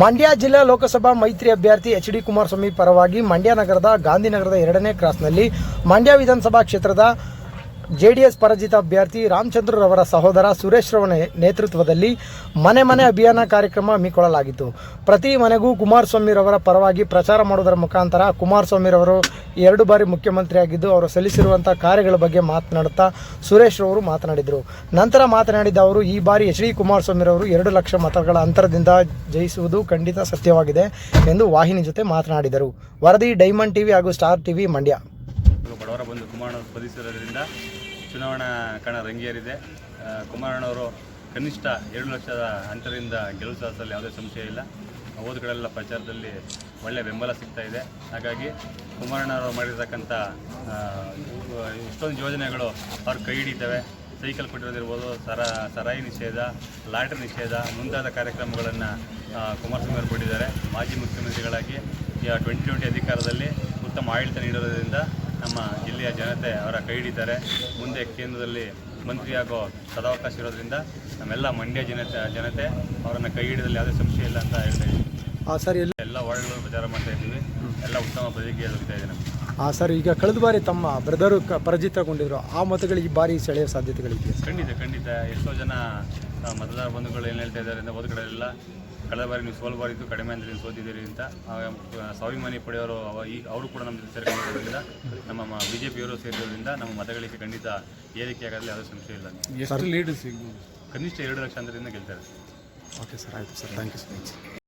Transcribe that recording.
ಮಂಡ್ಯ ಜಿಲ್ಲಾ ಲೋಕಸಭಾ ಮೈತ್ರಿ ಅಭ್ಯರ್ಥಿ ಎಚ್ ಡಿ ಕುಮಾರಸ್ವಾಮಿ ಪರವಾಗಿ ಮಂಡ್ಯ ನಗರದ ಗಾಂಧಿನಗರದ ಎರಡನೇ ಕ್ರಾಸ್ನಲ್ಲಿ ಮಂಡ್ಯ ವಿಧಾನಸಭಾ ಕ್ಷೇತ್ರದ ಜೆಡಿಎಸ್ ಪರಾಜಿತ ಅಭ್ಯರ್ಥಿ ರಾಮಚಂದ್ರರವರ ಸಹೋದರ ಸುರೇಶ್ ರವರ ನೇತೃತ್ವದಲ್ಲಿ ಮನೆ ಮನೆ ಅಭಿಯಾನ ಕಾರ್ಯಕ್ರಮ ಹಮ್ಮಿಕೊಳ್ಳಲಾಗಿತ್ತು. ಪ್ರತಿ ಮನೆಗೂ ಕುಮಾರಸ್ವಾಮಿರವರ ಪರವಾಗಿ ಪ್ರಚಾರ ಮಾಡುವುದರ ಮುಖಾಂತರ ಕುಮಾರಸ್ವಾಮಿರವರು ಎರಡು ಬಾರಿ ಮುಖ್ಯಮಂತ್ರಿಯಾಗಿದ್ದು ಅವರು ಸಲ್ಲಿಸಿರುವಂಥ ಕಾರ್ಯಗಳ ಬಗ್ಗೆ ಮಾತನಾಡುತ್ತಾ ಸುರೇಶ್ ರವರು ಮಾತನಾಡಿದರು. ನಂತರ ಮಾತನಾಡಿದ ಅವರು, ಈ ಬಾರಿ ಎಚ್ ಡಿ ಕುಮಾರಸ್ವಾಮಿರವರು ಎರಡು ಲಕ್ಷ ಮತಗಳ ಅಂತರದಿಂದ ಜಯಿಸುವುದು ಖಂಡಿತ ಸತ್ಯವಾಗಿದೆ ಎಂದು ವಾಹಿನಿ ಜೊತೆ ಮಾತನಾಡಿದರು. ವರದಿ ಡೈಮಂಡ್ ಟಿವಿ ಹಾಗೂ ಸ್ಟಾರ್ ಟಿವಿ ಮಂಡ್ಯ. ಬಡವರ ಬಂದು ಸ್ಪರ್ಧಿಸಿರೋದ್ರಿಂದ ಚುನಾವಣಾ ಕಣ ರಂಗೇರಿದೆ. ಕುಮಾರಣ್ಣವರು ಕನಿಷ್ಠ ಎರಡು ಲಕ್ಷದ ಅಂತರದಿಂದ ಸಾಧಿಸಲು ಯಾವುದೇ ಸಂಶಯ ಇಲ್ಲ. ಹೋದ ಕಡೆಲ್ಲ ಪ್ರಚಾರದಲ್ಲಿ ಒಳ್ಳೆಯ ಬೆಂಬಲ ಸಿಗ್ತಾ ಇದೆ. ಹಾಗಾಗಿ ಕುಮಾರಣ್ಣವರು ಮಾಡಿರ್ತಕ್ಕಂಥ ಇಷ್ಟೊಂದು ಯೋಜನೆಗಳು ಅವ್ರ ಕೈ ಹಿಡಿತವೆ. ಸೈಕಲ್ ಕೊಟ್ಟಿರೋದಿರ್ಬೋದು, ಸರ, ಸರಾಯಿ ನಿಷೇಧ, ಲಾಟ್ರಿ ನಿಷೇಧ ಮುಂತಾದ ಕಾರ್ಯಕ್ರಮಗಳನ್ನು ಕುಮಾರಸ್ವಾಮಿ ಅವರು ಕೊಟ್ಟಿದ್ದಾರೆ ಮಾಜಿ ಮುಖ್ಯಮಂತ್ರಿಗಳಾಗಿ ಟ್ವೆಂಟಿ ಟ್ವೆಂಟಿ ಅಧಿಕಾರದಲ್ಲಿ ಉತ್ತಮ ಆಡಳಿತ ನೀಡಿರೋದ್ರಿಂದ ನಮ್ಮ ಜಿಲ್ಲೆಯ ಜನತೆ ಅವರ ಕೈ ಹಿಡಿತಾರೆ. ಮುಂದೆ ಕೇಂದ್ರದಲ್ಲಿ ಮಂತ್ರಿಯಾಗೋ ಸದಾವಕಾಶ ಇರೋದ್ರಿಂದ ನಮ್ಮೆಲ್ಲ ಮಂಡ್ಯ ಜನತೆ ಜನತೆ ಅವರನ್ನು ಕೈ ಹಿಡಿದಲ್ಲಿ ಯಾವುದೇ ಸಂಶಯ ಇಲ್ಲ ಅಂತ ಹೇಳ್ತಾ ಇದ್ದೀವಿ ಸರ್ ಎಲ್ಲ ಎಲ್ಲ ವಾರ್ಡ್ಗಳು ಪ್ರಚಾರ ಮಾಡ್ತಾ ಇದ್ದೀವಿ. ಎಲ್ಲ ಉತ್ತಮ ಪ್ರತಿಕ್ರಿಯೆ ದೊರೀತಾ ಇದೆ ನಮಗೆ. ಸರ್ ಈಗ ಕಳೆದ ಬಾರಿ ತಮ್ಮ ಬ್ರದರು ಕ ಪರಾಜಿತಗೊಂಡಿದ್ರು. ಆ ಮತಗಳು ಈ ಬಾರಿ ಸೆಳೆಯೋ ಸಾಧ್ಯತೆಗಳಿದೆಯಾ ಖಂಡಿತ ಖಂಡಿತ. ಎಷ್ಟೋ ಜನ ಮತದಾರ ಬಂಧುಗಳು ಏನು ಹೇಳ್ತಾ ಇದ್ದಾರೆ ಅಂದರೆ ಎಲ್ಲ ಕಳೆದ ಬಾರಿ ನೀವು ಸೋಲ್ ಬಾರಿ ಕಡಿಮೆ ಅಂದರೆ ನೀವು ಸೋತಿದ್ದೀರಿ ಅಂತ ಸ್ವಾಭಿಮಾನಿ ಪಡೆಯೋರು ಅವ ಈ ಅವರು ಕೂಡ ನಮ್ಮ ಜೊತೆ ಸೇರ್ಕೊಂಡಿರೋದ್ರಿಂದ ನಮ್ಮ ಬಿ ಜೆ ಪಿಯವರು ಸೇರಿರೋದ್ರಿಂದ ನಮ್ಮ ಮತಗಳಿಗೆ ಖಂಡಿತ ಏರಿಕೆ ಆಗಲಿ ಯಾವುದೇ ಸಂಶಯ ಇಲ್ಲ. ಎಷ್ಟು ಲೀಡ್ ಸಿಗ್ಬೋದು? ಕನಿಷ್ಠ ಎರಡು ಲಕ್ಷ ಅಂದ್ರಿಂದ ಗೆಲ್ತಾರೆ. ಓಕೆ ಸರ್ ಆಯಿತು sir. Thank you so much